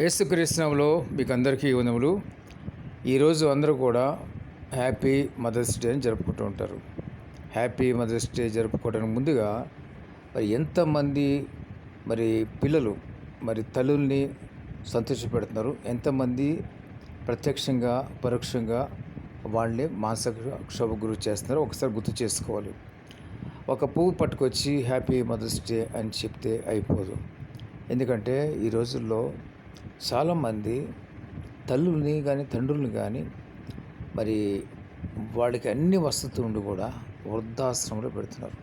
యేసుక్రీస్తునంలో మీకు అందరికీ వందములు ఈరోజు అందరూ కూడా హ్యాపీ మదర్స్ డే అని జరుపుకుంటూ ఉంటారు. హ్యాపీ మదర్స్ డే జరుపుకోవడానికి ముందుగా మరి ఎంతమంది మరి పిల్లలు మరి తల్లుల్ని సంతోషపెడుతున్నారు ఎంతమంది ప్రత్యక్షంగా పరోక్షంగా వాళ్ళని మానసిక క్షోభ గురి చేస్తున్నారు ఒకసారి గుర్తు చేసుకోవాలి. ఒక పువ్వు పట్టుకొచ్చి హ్యాపీ మదర్స్ డే అని చెప్తే అయిపోదు. ఎందుకంటే ఈ రోజుల్లో చాలామంది తల్లుల్ని కానీ తండ్రుల్ని కానీ మరి వాళ్ళకి అన్ని వసతులు ఉండి కూడా వృద్ధాశ్రమంలో పెడుతున్నారు.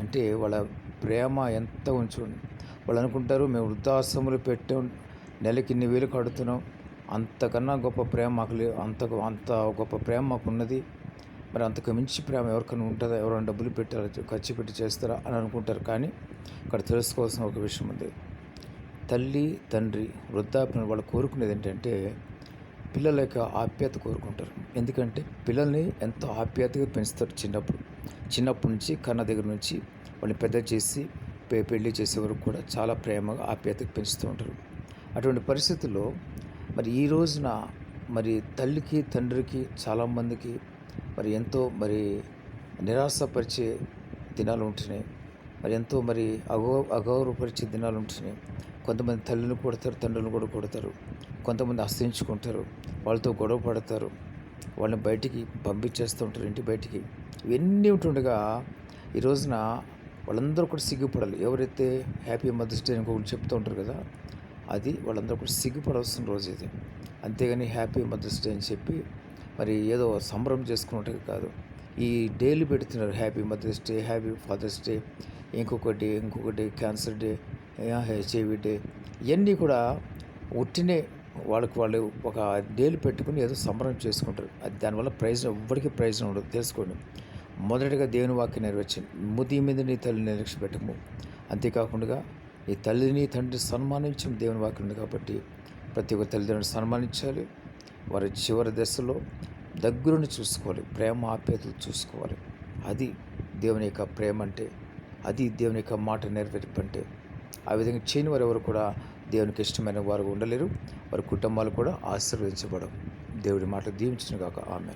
అంటే వాళ్ళ ప్రేమ ఎంత ఉంచు వాళ్ళు అనుకుంటారు మేము వృద్ధాశ్రమంలో పెట్టాం నెలకి ఇన్ని వేలు కడుతున్నాం. అంతకన్నా గొప్ప ప్రేమ మాకు లేదు అంత అంత గొప్ప ప్రేమ మాకు ఉన్నది మరి అంతకు మించి ప్రేమ ఎవరికైనా ఉంటుందా? ఎవరైనా డబ్బులు పెట్టారా ఖర్చు పెట్టి చేస్తారా? అని అనుకుంటారు. కానీ ఇక్కడ తెలుసుకోవాల్సిన ఒక విషయం ఉంది. తల్లి తండ్రి వృద్ధాప్యం వాళ్ళు కోరుకునేది ఏంటంటే పిల్లల యొక్క ఆప్యాయత కోరుకుంటారు. ఎందుకంటే పిల్లల్ని ఎంతో ఆప్యాయతగా పెంచుతారు చిన్నప్పుడు. చిన్నప్పటి నుంచి కన్న దగ్గర నుంచి వాళ్ళని పెద్ద చేసి పె పెళ్ళి చేసే వరకు కూడా చాలా ప్రేమగా ఆప్యాయతగా పెంచుతూ ఉంటారు. అటువంటి పరిస్థితుల్లో మరి ఈ రోజున మరి తల్లికి తండ్రికి చాలామందికి మరి ఎంతో మరి నిరాశపరిచే దినాలు ఉంటున్నాయి. మరి ఎంతో మరి అగౌ అగౌరవపరిచే దినాలు ఉంటున్నాయి. కొంతమంది తల్లిని కొడతారు తండ్రులను కూడా కొడతారు. కొంతమంది అసహించుకుంటారు వాళ్ళతో గొడవ పడతారు. వాళ్ళని బయటికి పంపించేస్తూ ఉంటారు ఇంటి బయటికి. ఇవన్నీ ఉంటుండగా ఈ రోజున వాళ్ళందరూ కూడా సిగ్గుపడాలి. ఎవరైతే హ్యాపీ మదర్స్ డే ఒకటి చెప్తూ ఉంటారు కదా అది వాళ్ళందరూ కూడా సిగ్గుపడవలసిన రోజు ఇది. అంతేగాని హ్యాపీ మదర్స్ డే అని చెప్పి మరి ఏదో సంబరం చేసుకున్నట్టు కాదు. ఈ డేలు పెడుతున్నారు happy mother's day happy father's day. ఇంకొకటి ఇంకొకటి క్యాన్సర్ డే హెచ్ఐవి డే ఇవన్నీ కూడా ఉట్టినే వాళ్ళకి వాళ్ళు ఒక డేలు పెట్టుకుని ఏదో సంబరం చేసుకుంటారు. అది దానివల్ల ప్రయోజనం ఎవ్వరికి ప్రయోజనం ఉండదు. తెలుసుకోండి. మొదటిగా దేవుని వాక్యం నెరవేర్చింది. ముది మీద నీ తల్లిని నిరీక్ష పెట్టము అంతేకాకుండా ఈ తల్లిని తండ్రి సన్మానించిన దేవుని వాక్యం ఉంది కాబట్టి ప్రతి ఒక్క తల్లిదండ్రులు సన్మానించాలి. వారి చివరి దశలో దగ్గరుండి చూసుకోవాలి. ప్రేమ ఆప్యాయతలు చూసుకోవాలి. అది దేవుని యొక్క ప్రేమ అంటే అది దేవుని యొక్క మాట నెరవేర్పంటే ఆ విధంగా చేయని వారు ఎవరు కూడా దేవునికి ఇష్టమైన వారు ఉండలేరు. వారి కుటుంబాలు కూడా ఆశీర్వదించబడవు. దేవుడి మాట దీవించిన కాక ఆమె